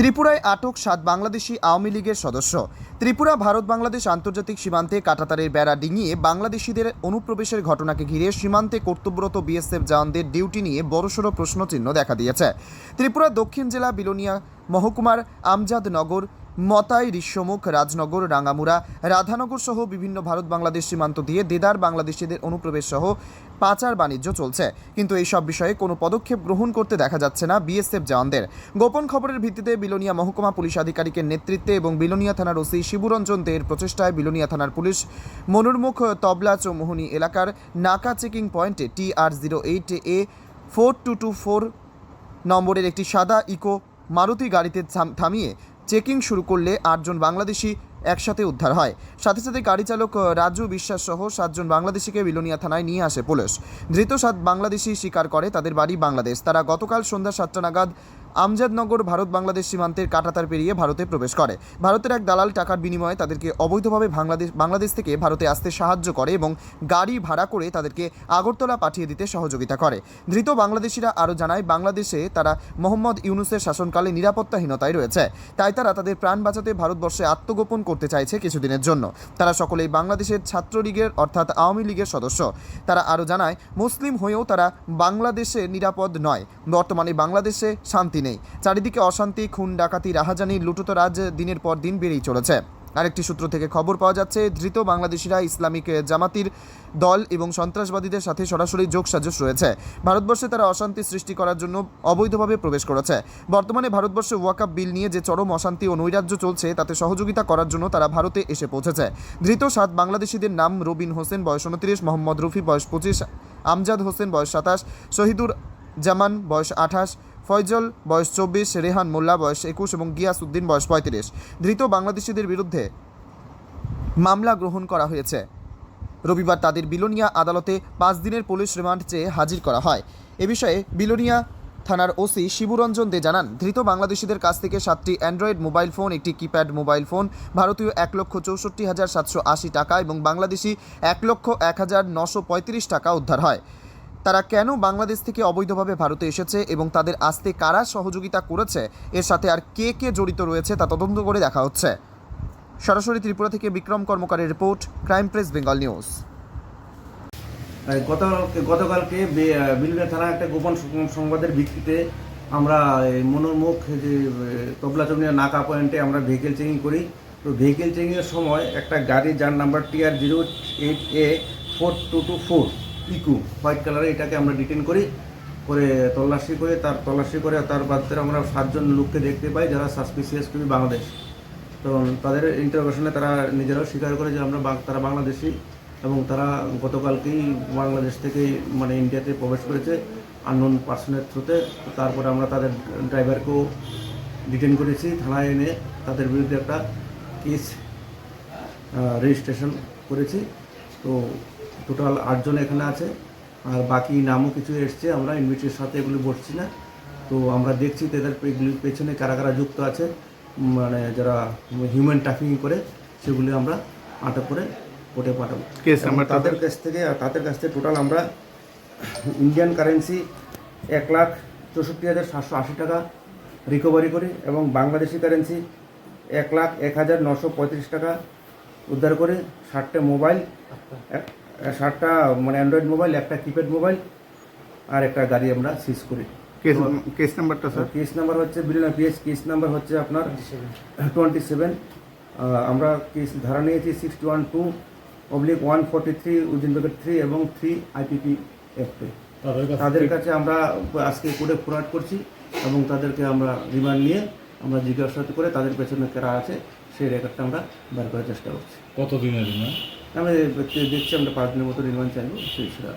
ত্রিপুরায় আটক সাত বাংলাদেশি আওয়ামী লীগের সদস্য। ত্রিপুরা, ভারত, বাংলাদেশ আন্তর্জাতিক সীমান্তে কাটাতারের বেড়া ডিঙিয়ে বাংলাদেশিদের অনুপ্রবেশের ঘটনাকে ঘিরে সীমান্তে কর্তব্যরত বিএসএফ জওয়ানদের ডিউটি নিয়ে বড়সড় প্রশ্নচিহ্ন দেখা দিয়েছে। ত্রিপুরা দক্ষিণ জেলা বিলোনিয়া মহকুমার আমজাদনগর মতাই ঋষ্যমুখ, রাজনগর, রাঙ্গামুড়া, রাধানগর সহ বিভিন্ন ভারত বাংলাদেশ সীমান্ত দিয়ে দেদার বাংলাদেশিদের অনুপ্রবেশ সহ পাচার বাণিজ্য চলছে। কিন্তু এই সব বিষয়ে কোনো পদক্ষেপ গ্রহণ করতে দেখা যাচ্ছে না বিএসএফ জওয়ানদের। গোপন খবরের ভিত্তিতে বিলোনিয়া মহকুমা পুলিশ আধিকারিকের নেতৃত্বে এবং বিলোনিয়া থানার ওসি শিবুরঞ্জন দেয়ের প্রচেষ্টায় বিলোনিয়া থানার পুলিশ মনুরমুখ তবলা চৌমোহনী এলাকার নাকা চেকিং পয়েন্টে T R zero eight A four two two four নম্বরের একটি সাদা ইকো মারুতি গাড়িতে থাম- থামিয়ে চেকিং শুরু করলে আটজন বাংলাদেশি একসাথে উদ্ধার হয়। সাথে সাথে গাড়ি চালক রাজু বিশ্বাস সহ সাতজন বাংলাদেশিকে বিলোনিয়া থানায় নিয়ে আসে পুলিশ। ধৃত সাত বাংলাদেশি স্বীকার করে তাদের বাড়ি বাংলাদেশ। তারা গতকাল সন্ধ্যা সাতটা নাগাদ আমজাদনগর ভারত বাংলাদেশ সীমান্তের কাটাতার পেরিয়ে ভারতে প্রবেশ করে। ভারতের এক দালাল টাকার বিনিময়ে তাদেরকে অবৈধভাবে বাংলাদেশ বাংলাদেশ থেকে ভারতে আসতে সাহায্য করে এবং গাড়ি ভাড়া করে তাদেরকে আগরতলা পাঠিয়ে দিতে সহযোগিতা করে। ধৃত বাংলাদেশিরা আরও জানায়, বাংলাদেশে তারা মোহাম্মদ ইউনুসের শাসনকালে নিরাপত্তাহীনতায় রয়েছে। তাই তারা তাদের প্রাণ বাঁচাতে ভারতবর্ষে আত্মগোপন করতে চাইছে কিছুদিনের জন্য। তারা সকলেই বাংলাদেশের ছাত্রলীগের অর্থাৎ আওয়ামী লীগের সদস্য। তারা আরও জানায়, মুসলিম হয়েও তারা বাংলাদেশে নিরাপদ নয়। বর্তমানে বাংলাদেশে শান্তি নেই। চারিদিকে অশান্তি, খুন, ডাকাতি, রাহাজানি লুটতরাজ দিনের পর দিন বেড়েই চলেছে। আরেকটি সূত্র থেকে খবর পাওয়া যাচ্ছে, ধৃত বাংলাদেশিরা ইসলামিক জামাতির দল এবং সন্ত্রাসবাদীদের সাথে সরাসরি যোগসাজশ রয়েছে। ভারতবর্ষে তারা অশান্তি সৃষ্টি করার জন্য অবৈধভাবে প্রবেশ করেছে। বর্তমানে ভারতবর্ষে ওয়াকাপ বিল নিয়ে যে চরম অশান্তি ও নৈরাজ্য চলছে, তাতে সহযোগিতা করার জন্য তারা ভারতে এসে পৌঁছেছে। ধৃত সাত বাংলাদেশিদের নাম রবিন হোসেন, বয়স উনত্রিশ, মোহাম্মদ রফি, বয়স পঁচিশ, আমজাদ হোসেন, বয়স সাতাশ, শহীদুর জামান, বয়স আঠাশ ফয়জল, বয়স চব্বিশ, রেহান মোল্লা, বয়স একুশ এবং গিয়াস উদ্দিন, বয়স পঁয়ত্রিশ। ধৃত বাংলাদেশিদের বিরুদ্ধে মামলা গ্রহণ করা হয়েছে। রবিবার তাদের বিলোনিয়া আদালতে পাঁচ দিনের পুলিশ রিমান্ড চেয়ে হাজির করা হয়। এ বিষয়ে বিলোনিয়া থানার ওসি শিবুরঞ্জন দে জানান, ধৃত বাংলাদেশিদের কাছ থেকে সাতটি অ্যান্ড্রয়েড মোবাইল ফোন, একটি কিপ্যাড মোবাইল ফোন, ভারতীয় এক লক্ষ চৌষট্টি হাজার সাতশো আশি টাকা এবং বাংলাদেশি এক লক্ষ এক হাজার নশো পঁয়ত্রিশ টাকা উদ্ধার হয়। তারা কেন বাংলাদেশ থেকে অবৈধভাবে ভারতে এসেছে এবং তাদের আসতে কারা সহযোগিতা করেছে? এর সাথে আর কে কে জড়িত রয়েছে তা তদন্ত করে দেখা হচ্ছে। সরাসরি ত্রিপুরা থেকে Bikram কর্মকারের report Crime Press Bengal News. গত গতকালকে বিলুনিয়া থানা একটা গোপন সংবাদের ভিত্তিতে আমরা এই মনোরমুখ যে এ, তবলা চৌনিয়া নাকা পয়েন্টে আমরা ভেহিকেল চেকিং করি। তো ভেহিকেল চেকিংয়ের সময় একটা গাড়ি যার number TR zero eight A four two two four ইকু white কালারে এটাকে আমরা ডিটেন করি, করে তল্লাশি করে, তার তল্লাশি করে তার বাদে আমরা সাতজন লোককে দেখতে পাই যারা সাসপিসিয়াস টু বাংলাদেশ। তো তাদের ইন্টারভেশনে তারা নিজেরাও স্বীকার করে যে আমরা তারা বাংলাদেশি এবং তারা গতকালকেই বাংলাদেশ থেকে মানে ইন্ডিয়াতে প্রবেশ করেছে আননোন পার্সনের থ্রুতে তারপরে আমরা তাদের ড্রাইভারকেও ডিটেন করেছি থানায় এনে তাদের বিরুদ্ধে একটা কেস রেজিস্ট্রেশন করেছি। তো টোটাল আটজন এখানে আছে। আর বাকি নামও কিছু এসছে আমরা ইনভিটের সাথে এগুলি বসছি না। তো আমরা দেখছি তাদের এগুলির পেছনে কারা কারা যুক্ত আছে মানে যারা হিউম্যান ট্রাফিকিং করে সেগুলি আমরা আটক করে কোর্টে পাঠাবো। তাদের কাছ থেকে তাদের কাছ থেকে টোটাল আমরা ইন্ডিয়ান কারেন্সি এক লাখ চৌষট্টি হাজার সাতশো আশি টাকা রিকভারি করি এবং বাংলাদেশি কারেন্সি এক লাখ এক হাজার নশো পঁয়ত্রিশ টাকা উদ্ধার করে ষাটটা মোবাইল এক- ষাটটা মানে অ্যান্ড্রয়েড মোবাইল একটা কিপ্যাড মোবাইল আর একটা গাড়ি আমরা সিজ করি। কেস কেস নাম্বারটা স্যার কেস নাম্বার হচ্ছে বিলিয়ন পিএস কেস নাম্বার হচ্ছে আপনার টোয়েন্টি সেভেন আমরা কেস ধারা নিয়েছি sixty one two oblique one forty three within bracket three এবং থ্রি আইপিপি অ্যাক্টে তাদের কাছে আমরা আজকে করে ফরওয়ার্ড করছি এবং তাদেরকে আমরা রিমান্ড নিয়ে আমরা জিজ্ঞাসা করে তাদের পেছনে কারা আছে সেই রেকর্ডটা আমরা বের করার চেষ্টা করছি। কতদিনের রিমান্ড আমি দেখছি আমরা পাঁচ দিনের মতো রিমান্ড চাইব সেই সেটা